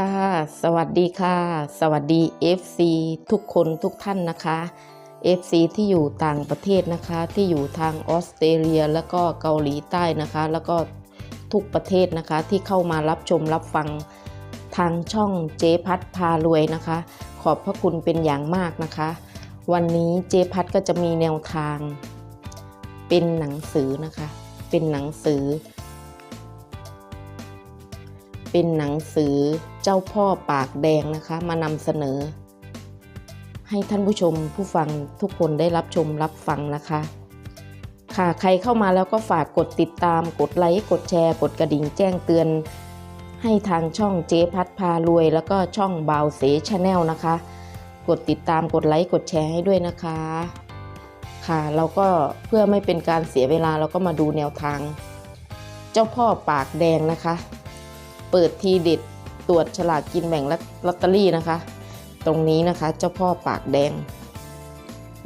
ค่ะ สวัสดีค่ะ สวัสดี FC ทุกคนทุกท่านนะคะ FC ที่อยู่ต่างประเทศนะคะ ที่อยู่ทางออสเตรเลียแล้วก็เกาหลีใต้นะคะ แล้วก็ทุกประเทศนะคะ ที่เข้ามารับชมรับฟังทางช่องเจพัดพารวยนะคะ ขอบพระคุณเป็นอย่างมากนะคะ วันนี้เจพัดก็จะมีแนวทาง เป็นหนังสือนะคะ เป็นหนังสือ เป็นหนังสือเจ้าพ่อปากแดงนะคะมานำเสนอ ให้ท่านผู้ชมผู้ฟังทุกคนได้รับชมรับฟังนะคะ ค่ะใครเข้ามาแล้วก็ฝากกดติดตาม กดไลค์กดแชร์ กดกระดิ่งแจ้งเตือน ให้ทางช่องเจ๊พัดพารวย แล้วก็ช่องบาวเสชาแนลนะคะ กดติดตามกดไลค์กดแชร์ให้ด้วยนะคะ ค่ะเราก็เพื่อไม่เป็นการเสียเวลาเราก็มาดูแนวทาง เจ้าพ่อปากแดงนะคะ เปิดทีเด็ดตรวจฉลากกินแบ่งและลอตเตอรี่นะคะ ตรงนี้นะคะเจ้าพ่อปากแดง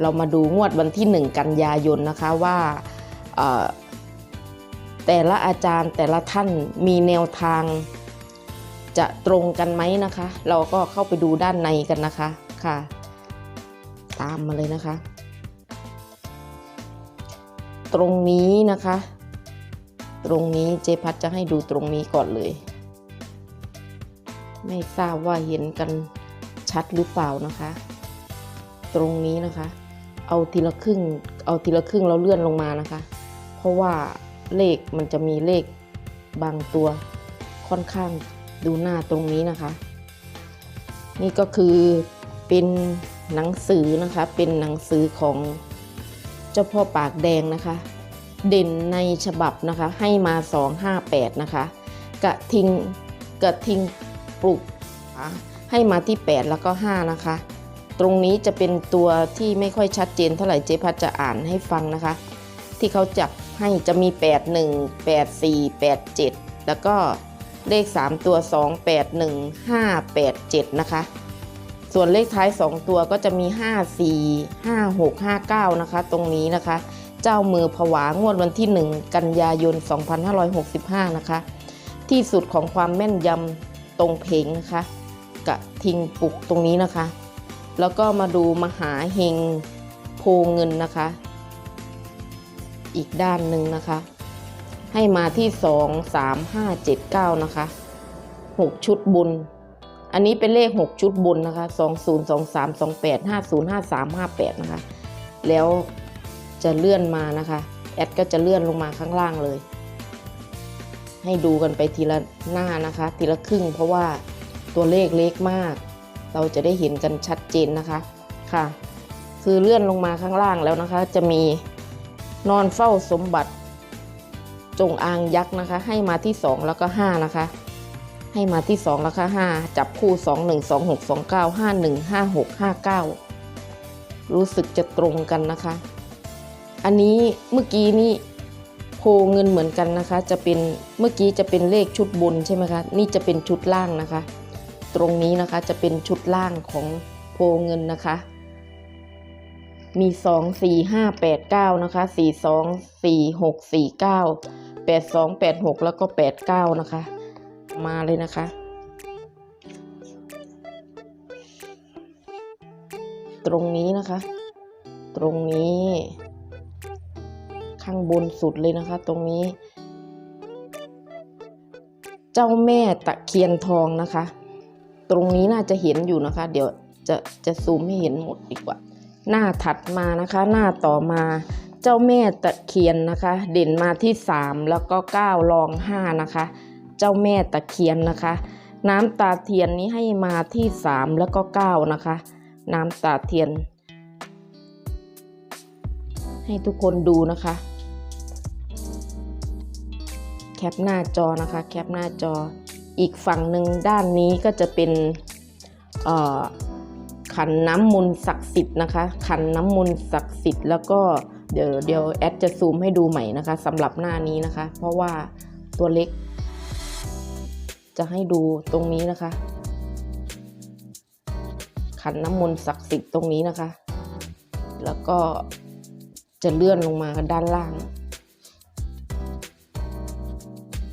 เรามาดูงวดวันที่ 1 กันยายนนะคะว่าแต่ละอาจารย์แต่ละท่านมีแนวทางจะตรงกันไหมนะคะ เราก็เข้าไปดูด้านในกันนะคะค่ะ ตามมาเลยนะคะ ตรงนี้นะคะ ตรงนี้เจพัดจะให้ดูตรงนี้ก่อนเลย ไม่ทราบว่าเห็นกันชัดหรือเปล่านะคะ ตรงนี้นะคะ เอาทีละครึ่ง เอาทีละครึ่งแล้วเลื่อนลงมานะคะ เพราะว่าเลขมันจะมีเลขบางตัวค่อนข้างดูหน้าตรงนี้นะคะ นี่ก็คือเป็นหนังสือนะคะ เป็นหนังสือของเจ้าพ่อปากแดงนะคะ เด่นในฉบับนะคะให้มา 258 นะคะ กระทิงกระทิง ปลุกอะให้มาที่ 8 แล้วก็ 5 นะคะ ตรงนี้จะเป็นตัวที่ไม่ค่อยชัดเจนเท่าไหร่เจ๊พัดจะอ่านให้ฟังนะคะ ที่เขาจับให้จะมี 8 1 8 4 8 7 แล้วก็เลข 3 ตัว 2 8 1 5 8 7 นะคะ ส่วนเลขท้าย 2 ตัวก็จะมี 5 4 5 6 5 9 นะคะ ตรงนี้นะคะ เจ้ามือผวางวดวันที่ 1 กันยายน 2565 นะคะ ที่สุดของความแม่นยำ ตรงเพงนะคะกะทิงปุกตรงนี้นะคะ แล้วก็มาดูมหาเฮงโพเงินนะคะ อีกด้านหนึ่งนะคะ ให้มาที่2 3 5 7 9นะคะ6ชุดบุญ อันนี้เป็นเลข6ชุดบุญนะคะ20 23 28 50 53 58นะคะ แล้วจะเลื่อนมานะคะ แอดก็จะเลื่อนลงมาข้างล่างเลย ให้ดูกันไปทีละหน้านะคะ ทีละครึ่ง เพราะว่าตัวเลขเล็กมาก เราจะได้เห็นกันชัดเจนนะคะค่ะ คือเลื่อนลงมาข้างล่างแล้วนะคะ จะมีนอนเฝ้าสมบัติ จงอางยักษ์นะคะ ให้มาที่ 2 แล้วก็ 5 นะคะ ให้มาที่ 2 แล้วก็5จับคู่ 2 1 2 6 2 9 5 1 5 6 5 9 รู้สึกจะตรงกันนะคะ อันนี้เมื่อกี้นี่ โพเงินเหมือนกันนะคะ จะเป็นเมื่อกี้จะเป็นเลขชุดบนใช่ไหมคะ นี่จะเป็นชุดล่างนะคะ ตรงนี้นะคะจะเป็นชุดล่างของโพเงินนะคะ มีสองสี่ห้าแปดเก้านะคะสี่สองสี่หกสี่เก้าแปดสองแปดหกแล้วก็แปดเก้านะคะ มาเลยนะคะตรงนี้นะคะ ตรงนี้ ข้างบนสุดเลยนะคะ ตรงนี้ เจ้าแม่ตะเคียนทองนะคะ ตรงนี้น่าจะเห็นอยู่นะคะ เดี๋ยวจะจะซูมให้เห็นหมดดีกว่า หน้าถัดมานะคะ หน้าต่อมาเจ้าแม่ตะเคียนนะคะ เด่นมาที่ 3 แล้วก็9รอง5นะคะ เจ้าแม่ตะเคียนนะคะ น้ำตาเทียนนี้ให้มาที่ 3 แล้วก็9นะคะ น้ำตาเทียน ให้ทุกคนดูนะคะ แคปหน้าจอนะคะ แคปหน้าจอ อีกฝั่งหนึ่งด้านนี้ก็จะเป็นขันน้ำมนต์ศักดิ์สิทธิ์นะคะ ขันน้ำมนต์ศักดิ์สิทธิ์แล้วก็เดี๋ยวเดี๋ยวแอดจะซูมให้ดูใหม่นะคะสำหรับหน้านี้นะคะ เพราะว่าตัวเล็ก จะให้ดูตรงนี้นะคะ ขันน้ำมนต์ศักดิ์สิทธิ์ตรงนี้นะคะ แล้วก็จะเลื่อนลงมาด้านล่าง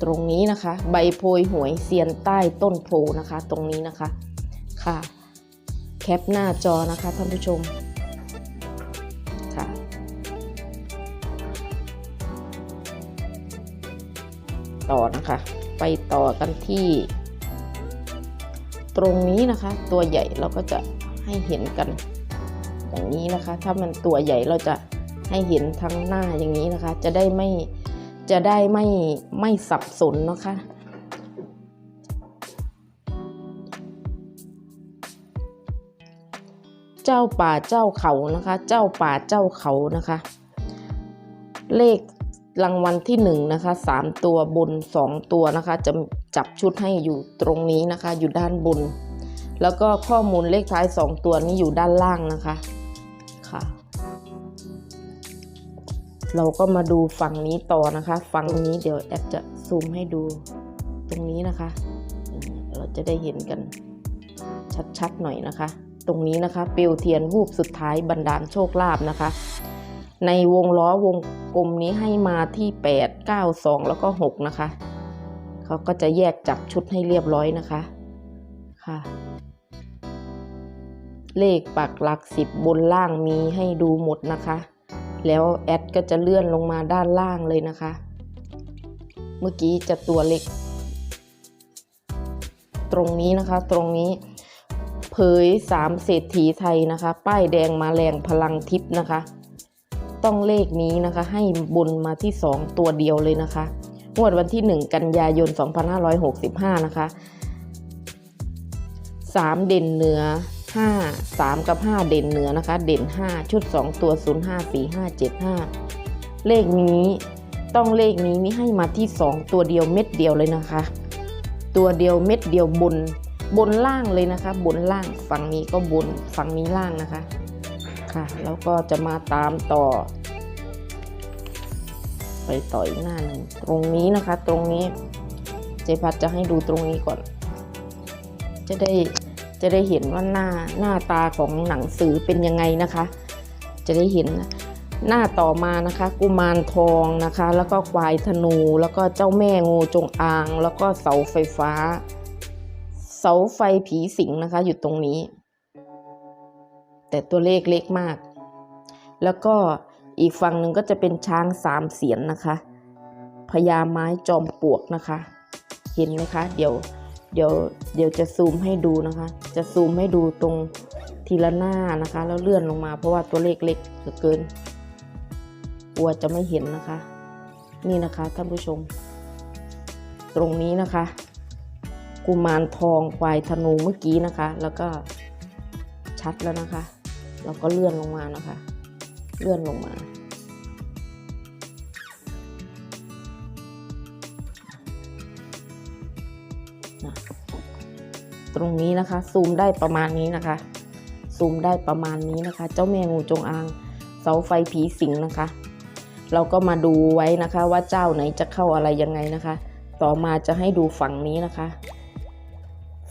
ตรงนี้นะคะ ใบโพยหวยเซียนใต้ต้นโพนะคะ ตรงนี้นะคะค่ะ แคปหน้าจอนะคะท่านผู้ชมค่ะต่อนะคะ ไปต่อกันที่ ตรงนี้นะคะ ตัวใหญ่เราก็จะให้เห็นกัน อย่างนี้นะคะ ถ้ามันตัวใหญ่เราจะให้เห็นทั้งหน้าอย่างนี้นะคะ จะได้ไม่ จะได้ไม่ไม่สับสนนะคะเจ้าป่าเจ้าเขานะคะ เจ้าป่าเจ้าเขานะคะ เลขรางวัลที่หนึ่งนะคะสามตัวบนสองตัวนะคะ จะจับชุดให้อยู่ตรงนี้นะคะ อยู่ด้านบน แล้วก็ข้อมูลเลขท้ายสองตัวนี้อยู่ด้านล่างนะคะ ค่ะ เราก็มาดูฝั่งนี้ต่อนะคะ ฝั่งนี้เดี๋ยวแอปจะซูมให้ดูตรงนี้นะคะ เราจะได้เห็นกันชัดๆหน่อยนะคะ ตรงนี้นะคะ เปลวเทียนรูปสุดท้ายบรรดาลโชคลาภนะคะ ในวงล้อวงกลมนี้ให้มาที่ 8 9 2 แล้วก็ 6 นะคะ เขาก็จะแยกจับชุดให้เรียบร้อยนะคะค่ะเลขปักหลักสิบบนล่างมีให้ดูหมดนะคะ แล้วแอดก็จะเลื่อนลงมาด้านล่างเลยนะคะ เมื่อกี้จะตัวเล็ก ตรงนี้นะคะตรงนี้เผยสามเศรษฐีไทยนะคะ ป้ายแดงมาแรงพลังทิพย์นะคะ ต้องเลขนี้นะคะ ให้บนมาที่ 2 ตัวเดียวเลยนะคะงวดวันที่ 1 กันยายน 2565 นะคะ 3 เด่นเหนือ 5 3 กับ 5 เด่นเหนือนะคะ เด่น 5 ชุด 2 ตัว 0 5 4 5 7 5 เลขนี้ต้องเลขนี้มีให้มาที่ 2 ตัวเดียวเม็ดเดียวเลยนะคะ ตัวเดียวเม็ดเดียวบนบนล่างเลยนะคะ บนล่างฝั่งนี้ก็บนฝั่งนี้ล่างนะคะ ค่ะ แล้วก็จะมาตามต่อ ไปต่ออีกหน้าหนึ่งตรงนี้นะคะ ตรงนี้ เจพัดจะให้ดูตรงนี้ก่อน จะได้ จะได้เห็นว่าหน้าหน้าตาของหนังสือเป็นยังไงนะคะ จะได้เห็นหน้าต่อมานะคะ กุมารทองนะคะ แล้วก็ควายธนู แล้วก็เจ้าแม่งูจงอาง แล้วก็เสาไฟฟ้า เสาไฟผีสิงนะคะ อยู่ตรงนี้ แต่ตัวเลขเล็กมาก แล้วก็อีกฝั่งหนึ่งก็จะเป็นช้างสามเสียนนะคะพญาไม้จอมปลวกนะคะ เห็นไหมคะ เดี๋ยว เดี๋ยวเดี๋ยวจะซูมให้ดูนะคะ จะซูมให้ดูตรงทีละหน้านะคะ แล้วเลื่อนลงมาเพราะว่าตัวเลขเล็กเหลือเกินกลัวจะไม่เห็นนะคะ นี่นะคะท่านผู้ชม ตรงนี้นะคะ กุมารทองควายธนูเมื่อกี้นะคะ แล้วก็ชัดแล้วนะคะ เราก็เลื่อนลงมานะคะ เลื่อนลงมา ตรงนี้นะคะ ซูมได้ประมาณนี้นะคะ ซูมได้ประมาณนี้นะคะ เจ้าแม่งูจงอางเสาไฟผีสิงนะคะ เราก็มาดูไว้นะคะ ว่าเจ้าไหนจะเข้าอะไรยังไงนะคะ ต่อมาจะให้ดูฝั่งนี้นะคะ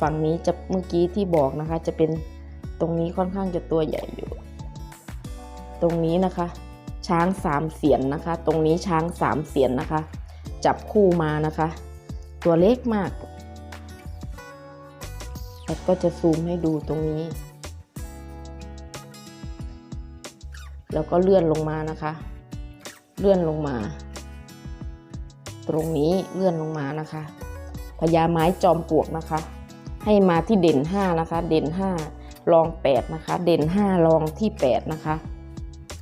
ฝั่งนี้จะเมื่อกี้ที่บอกนะคะ จะเป็นตรงนี้ค่อนข้างจะตัวใหญ่อยู่ ตรงนี้นะคะ ช้างสามเสียนนะคะ ตรงนี้ช้างสามเสียนนะคะ จับคู่มานะคะ ตัวเล็กมาก แล้วก็จะซูมให้ดูตรงนี้ แล้วก็เลื่อนลงมานะคะ เลื่อนลงมา ตรงนี้เลื่อนลงมานะคะพญาไม้จอมปลวกนะคะ ให้มาที่เด่น 5 นะคะ เด่น 5 รอง 8 นะคะ เด่น 5 รองที่ 8 นะคะ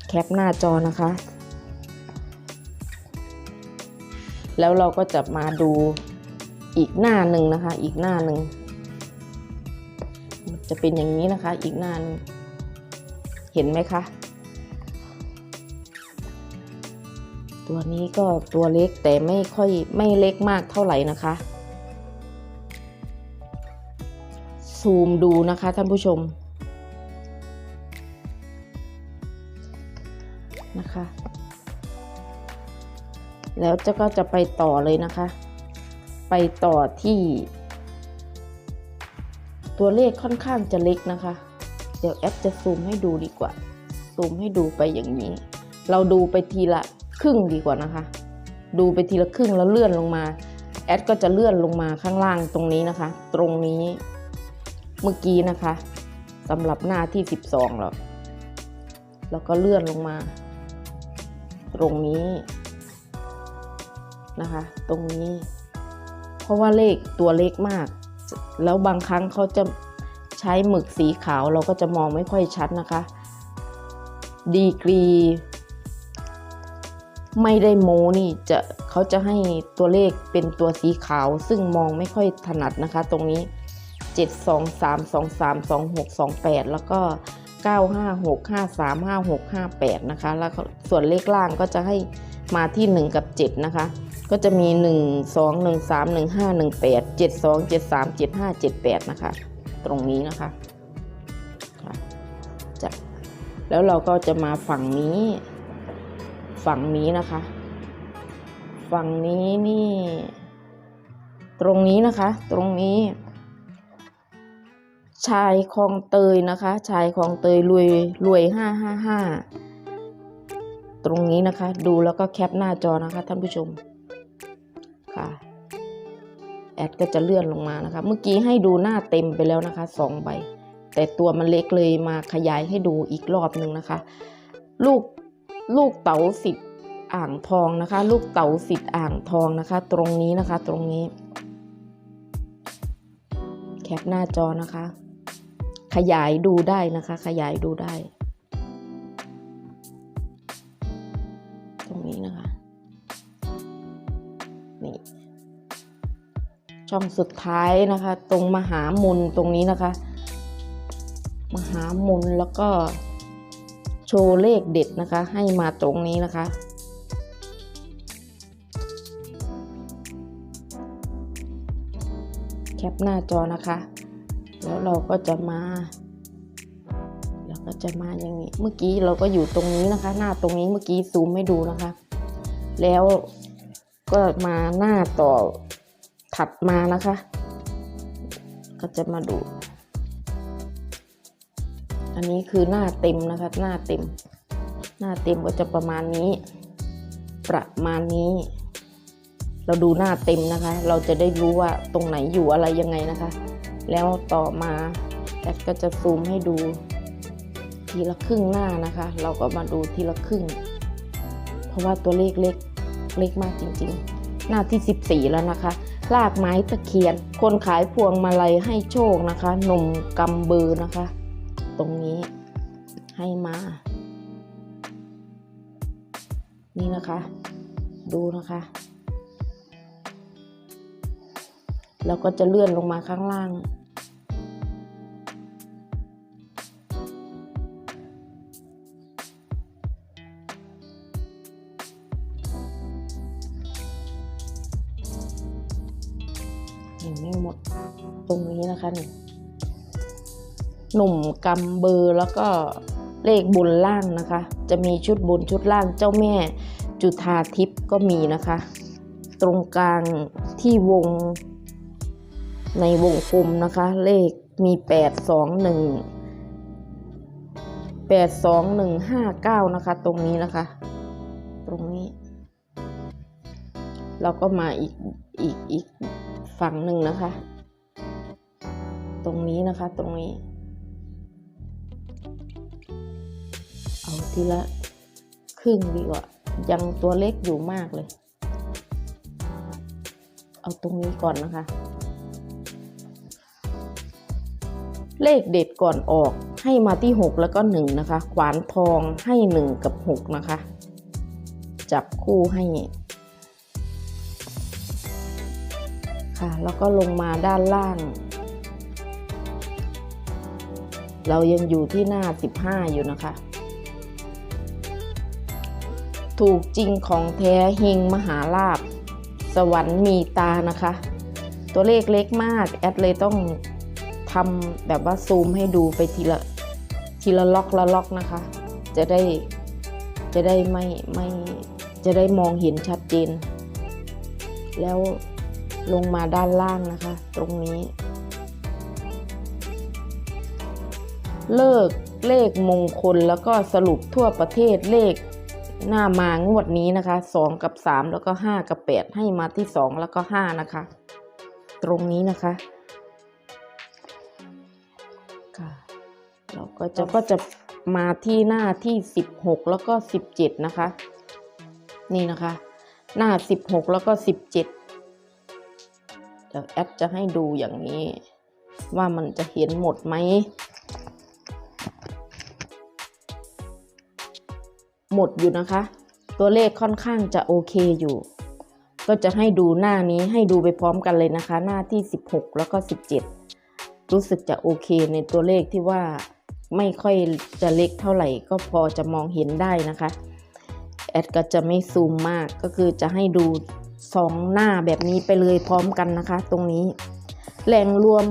แคปหน้าจอนะคะ แล้วเราก็จะมาดูอีกหน้าหนึ่งนะคะ อีกหน้าหนึ่ง จะเป็นอย่างนี้นะคะ อีกนานเห็นไหมคะ ตัวนี้ก็ตัวเล็กแต่ไม่ค่อยไม่เล็กมากเท่าไหร่นะคะ ซูมดูนะคะท่านผู้ชมนะคะ แล้วจะก็จะไปต่อเลยนะคะ ไปต่อที่ ตัวเลขค่อนข้างจะเล็กนะคะ เดี๋ยวแอปจะซูมให้ดูดีกว่า ซูมให้ดูไปอย่างนี้ เราดูไปทีละครึ่งดีกว่านะคะ ดูไปทีละครึ่งแล้วเลื่อนลงมา แอดก็จะเลื่อนลงมาข้างล่างตรงนี้นะคะ ตรงนี้ เมื่อกี้นะคะสำหรับหน้าที่ 12แล้วแล้วก็เลื่อนลงมา ตรงนี้นะคะ ตรงนี้ เพราะว่าเลขตัวเล็กมาก แล้วบางครั้งเขาจะใช้หมึกสีขาวเราก็จะมองไม่ค่อยชัดนะคะ ดีกรี ไม่ได้โมนี่จะเขาจะให้ตัวเลขเป็นตัวสีขาว ซึ่งมองไม่ค่อยถนัดนะคะ ตรงนี้ 7 2 3 2 3 2 6 2 8 แล้วก็ 9 5 6 5 3 5 6 5 8 นะคะ แล้วส่วนเลขล่างก็จะให้มาที่ 1 กับ 7 นะคะ ก็จะมี 1 2 1 3 1 5 1 8 7 2 7 3 7 5 7 8 นะคะ ตรงนี้นะคะจะแล้วเราก็จะมาฝั่งนี้ ฝั่งนี้นะคะ ฝั่งนี้นี่ ตรงนี้นะคะ ตรงนี้ ชายคลองเตยนะคะ ชายคลองเตยรวยรวยห้าห้าห้าตรงนี้นะคะ ดูแล้วก็แคปหน้าจอนะคะท่านผู้ชม ค่ะ แอดก็จะเลื่อนลงมานะคะ เมื่อกี้ให้ดูหน้าเต็มไปแล้วนะคะสองใบ แต่ตัวมันเล็กเลยมาขยายให้ดูอีกรอบหนึ่งนะคะ ลูกลูกเต๋าสิทธิ์อ่างทองนะคะ ลูกเต๋าสิทธิ์อ่างทองนะคะ ตรงนี้นะคะ ตรงนี้ แคปหน้าจอนะคะ ขยายดูได้นะคะ ขยายดูได้ ตรงนี้นะคะ ช่องสุดท้ายนะคะ ตรงมหามุนตรงนี้นะคะ มหามุนแล้วก็โชว์เลขเด็ดนะคะ ให้มาตรงนี้นะคะแคปหน้าจอนะคะ แล้วเราก็จะมาเราก็จะมาอย่างนี้ เมื่อกี้เราก็อยู่ตรงนี้นะคะ หน้าตรงนี้เมื่อกี้ซูมให้ดูนะคะ แล้วก็มาหน้าต่อ ถัดมานะคะ ก็จะมาดู อันนี้คือหน้าเต็มนะคะ หน้าเต็ม หน้าเต็มก็จะประมาณนี้ ประมาณนี้ เราดูหน้าเต็มนะคะ เราจะได้รู้ว่าตรงไหนอยู่อะไรยังไงนะคะ แล้วต่อมาแอดก็จะซูมให้ดูทีละครึ่งหน้านะคะ เราก็มาดูทีละครึ่ง เพราะว่าตัวเลขเล็กเล็กมากจริงๆ หน้าที่ 14 แล้วนะคะ ลากไม้ตะเคียน คนขายพวงมาลัยให้โชคนะคะหนุ่มกำเบอร์นะคะ ตรงนี้ให้มา นี่นะคะ ดูนะคะ แล้วก็จะเลื่อนลงมาข้างล่าง นะคะนี่หนุ่มกำเบอร์แล้วก็เลขบนล่างนะคะ จะมีชุดบนชุดล่างเจ้าแม่จุธาทิพย์ก็มีนะคะ ตรงกลางที่วงในวงกลมนะคะ เลขมีแปดสองหนึ่งแปดสองหนึ่งห้าเก้านะคะ ตรงนี้นะคะ ตรงนี้ เราก็มาอีกอีกอีกฝั่งหนึ่งนะคะ ตรงนี้นะคะ ตรงนี้ เอาทีละครึ่งดีกว่า ยังตัวเล็กอยู่มากเลย เอาตรงนี้ก่อนนะคะ เลขเด็ดก่อนออกให้มาที่ 6 แล้วก็ 1 นะคะ ขวานทองให้ 1 กับ 6 นะคะ จับคู่ให้ค่ะแล้วก็ลงมาด้านล่าง เรายังอยู่ที่หน้า 15 อยู่นะคะ ถูกจริงของแท้เฮงมหาลาบ สวรรค์มีตานะคะ ตัวเลขเล็กมาก แอดเลยต้องทำแบบว่าซูมให้ดูไปทีละทีละล็อกละล็อกนะคะ จะได้จะได้ไม่ไม่จะได้มองเห็นชัดเจน แล้วลงมาด้านล่างนะคะ ตรงนี้ เลิกเลขมงคลแล้วก็สรุปทั่วประเทศเลขหน้ามางวดนี้นะคะสองกับสามแล้วก็ห้ากับแปดให้มาที่สองแล้วก็ห้านะคะ ตรงนี้นะคะค่ะเราก็จะก็จะมาที่หน้าที่สิบหกแล้วก็สิบเจ็ดนะคะ นี่นะคะ หน้าสิบหกแล้วก็สิบเจ็ดเดี๋ยวแอดจะให้ดูอย่างนี้ ว่ามันจะเห็นหมดไหม หมดอยู่นะคะ ตัวเลขค่อนข้างจะโอเคอยู่ ก็จะให้ดูหน้านี้ให้ดูไปพร้อมกันเลยนะคะ หน้าที่ 16 แล้วก็ 17 รู้สึกจะโอเคในตัวเลขที่ว่าไม่ค่อยจะเล็กเท่าไหร่ ก็พอจะมองเห็นได้นะคะแอดก็จะไม่ซูมมากก็คือจะให้ดูสองหน้าแบบนี้ไปเลยพร้อมกันนะคะ ตรงนี้แหล่งรวม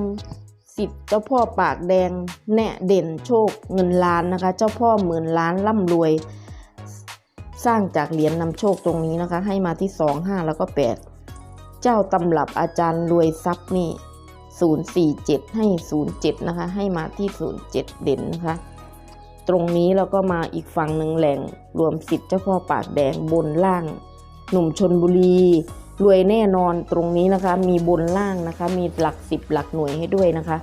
สิทธิ์เจ้าพ่อปากแดงแน่เด่นโชคเงินล้านนะคะ เจ้าพ่อหมื่นล้านร่ำรวย สร้างจากเหรียญนำโชคตรงนี้นะคะ ให้มาที่2 5แล้วก็ 8 เจ้าตำรับอาจารย์รวยทรัพย์นี่047 ให้ 07 นะคะ ให้มาที่ 07 เด่นนะคะ ตรงนี้เราก็มาอีกฝั่งหนึ่งแหล่งรวมสิทธิ์เจ้าพ่อปากแดงบนล่าง หนุ่มชนบุรี รวยแน่นอนตรงนี้นะคะ มีบนล่างนะคะ มีหลักสิบหลักหน่วยให้ด้วยนะคะ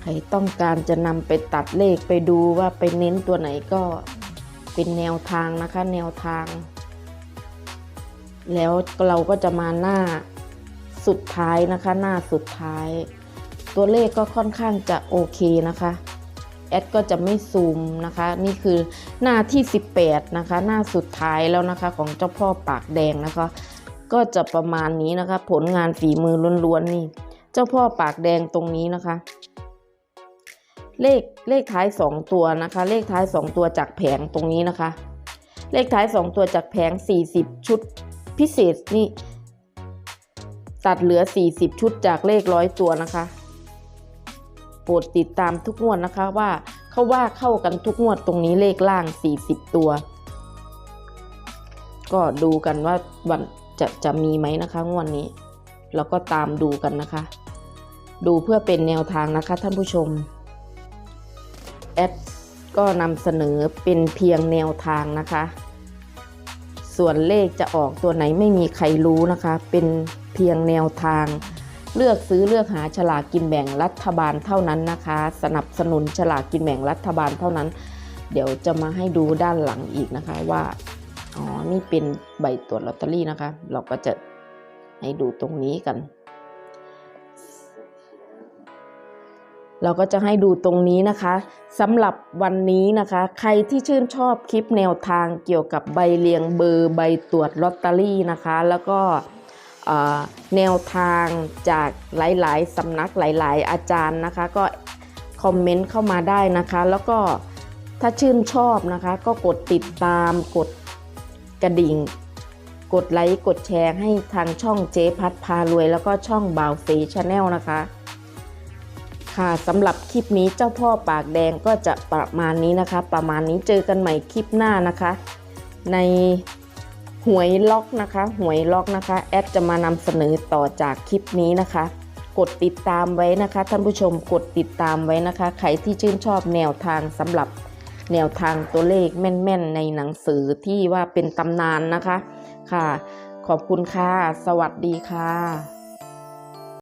ใครต้องการจะนำไปตัดเลขไปดูว่าไปเน้นตัวไหนก็ เป็นแนวทางนะคะ แนวทาง แล้วเราก็จะมาหน้าสุดท้ายนะคะ หน้าสุดท้าย ตัวเลขก็ค่อนข้างจะโอเคนะคะแอดก็จะไม่ซูมนะคะ นี่คือหน้าที่ 18 นะคะ หน้าสุดท้ายแล้วนะคะ ของเจ้าพ่อปากแดงนะคะ ก็จะประมาณนี้นะคะ ผลงานฝีมือล้วนๆนี่ เจ้าพ่อปากแดงตรงนี้นะคะ เลขเลขท้าย 2 ตัวนะคะ เลขท้าย 2 ตัวจากแผงตรงนี้นะคะ เลขท้าย 2 ตัวจากแผง 40 ชุดพิเศษนี่ตัดเหลือ 40 ชุดจากเลขร้อยตัวนะคะ โปรดติดตามทุกงวดนะคะว่าเขาว่าเข้ากันทุกงวดตรงนี้เลขล่าง 40 ตัว ก็ดูกันว่าวันจะจะมีไหมนะคะงวดนี้ แล้วก็ตามดูกันนะคะ ดูเพื่อเป็นแนวทางนะคะท่านผู้ชม แอดก็นำเสนอเป็นเพียงแนวทางนะคะ ส่วนเลขจะออกตัวไหนไม่มีใครรู้นะคะ เป็นเพียงแนวทาง เลือกซื้อเลือกหาฉลากกินแบ่งรัฐบาลเท่านั้นนะคะ สนับสนุนฉลากกินแบ่งรัฐบาลเท่านั้น เดี๋ยวจะมาให้ดูด้านหลังอีกนะคะว่าอ๋อนี่เป็นใบตรวจลอตเตอรี่นะคะ เราก็จะให้ดูตรงนี้กัน เราก็จะให้ดูตรงนี้นะคะสำหรับวันนี้นะคะ ใครที่ชื่นชอบคลิปแนวทางเกี่ยวกับใบเรียงเบอร์ใบตรวจลอตเตอรี่นะคะ แล้วก็แนวทางจากหลายๆสำนักหลาย ๆ อาจารย์นะคะ ก็คอมเมนต์เข้ามาได้นะคะ แล้วก็ถ้าชื่นชอบนะคะ ก็กดติดตามกดกระดิ่ง กดไลค์กดแชร์ให้ทางช่องเจ๊พัดพารวย แล้วก็ช่องบ่าวเฟชาแนลนะคะ ค่ะสำหรับคลิปนี้เจ้าพ่อปากแดงก็จะประมาณนี้นะคะ ประมาณนี้เจอกันใหม่คลิปหน้านะคะ ในหวยล็อกนะคะหวยล็อกนะคะ แอดจะมานำเสนอต่อจากคลิปนี้นะคะ กดติดตามไว้นะคะ ท่านผู้ชมกดติดตามไว้นะคะ ใครที่ชื่นชอบแนวทางสำหรับแนวทางตัวเลขแม่นๆ ในหนังสือที่ว่าเป็นตำนานนะคะค่ะ ขอบคุณค่ะ สวัสดีค่ะ